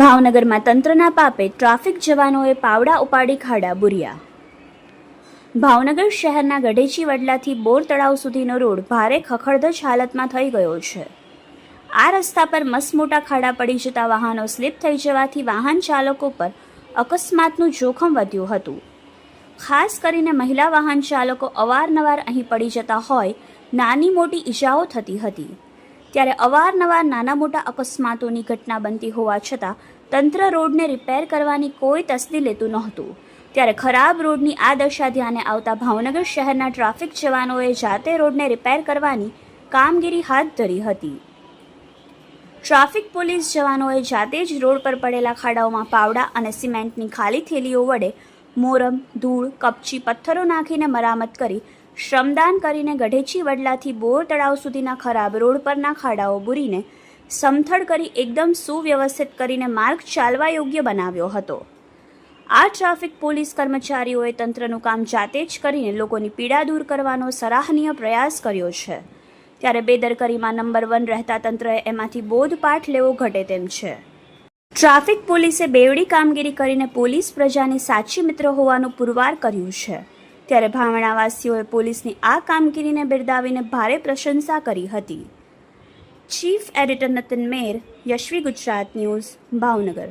ભાવનગરમાં તંત્રના પાપે ટ્રાફિક જવાનોએ પાવડા ઉપાડી ખાડા બુર્યા. ભાવનગર શહેરના ગઢેચી વડલાથી બોર તળાવ સુધીનો રોડ ભારે ખખડધજ હાલતમાં થઈ ગયો છે. આ રસ્તા પર મસમોટા ખાડા પડી જતા વાહનો સ્લીપ થઈ જવાથી વાહન ચાલકો પર અકસ્માતનું જોખમ વધ્યું હતું. ખાસ કરીને મહિલા વાહન ચાલકો અવારનવાર અહીં પડી જતા હોય, નાની મોટી ઈજાઓ થતી હતી. ત્યારે અવારનવાર નાના મોટા અકસ્માતોની ઘટના બનતી હોવા છતાં તંત્ર રોડને રિપેર કરવાની કોઈ તસ્દી લેતું નહોતું. ત્યારે ખરાબ રોડની આ દશા ધ્યાને આવતા ભાવનગર શહેરના ટ્રાફિક જવાનોએ જાતે રોડને રિપેર કરવાની કામગીરી હાથ ધરી હતી. ટ્રાફિક પોલીસ જવાનોએ જાતે જ રોડ પર પડેલા ખાડાઓમાં પાવડા અને સિમેન્ટની ખાલી થેલીઓ વડે મોરમ, ધૂળ, કપચી, પથ્થરો નાખીને મરામત કરી શ્રમદાન કરીને ગઢેચી વડલાથી બોર તળાવ સુધીના ખરાબ રોડ પરના ખાડાઓ બુરીને સમથળ કરી એકદમ સુવ્યવસ્થિત કરીને માર્ગ ચાલવા યોગ્ય બનાવ્યો હતો. આ ટ્રાફિક પોલીસ કર્મચારીઓએ તંત્રનું કામ જાતે જ કરીને લોકોની પીડા દૂર કરવાનો સરાહનીય પ્રયાસ કર્યો છે. ત્યારે બેદરકારીમાં નંબર વન રહેતા તંત્રએ એમાંથી બોધપાઠ લેવો ઘટે તેમ છે. ટ્રાફિક પોલીસે બેવડી કામગીરી કરીને પોલીસ પ્રજાની સાચી મિત્ર હોવાનું પુરવાર કર્યું છે. ત્યારે ભાવણાવાસીઓએ પોલીસની આ કામગીરીને બિરદાવીને ભારે પ્રશંસા કરી હતી. Chief editor Natan Mer, Yashvi Gujarat news, Bhavnagar.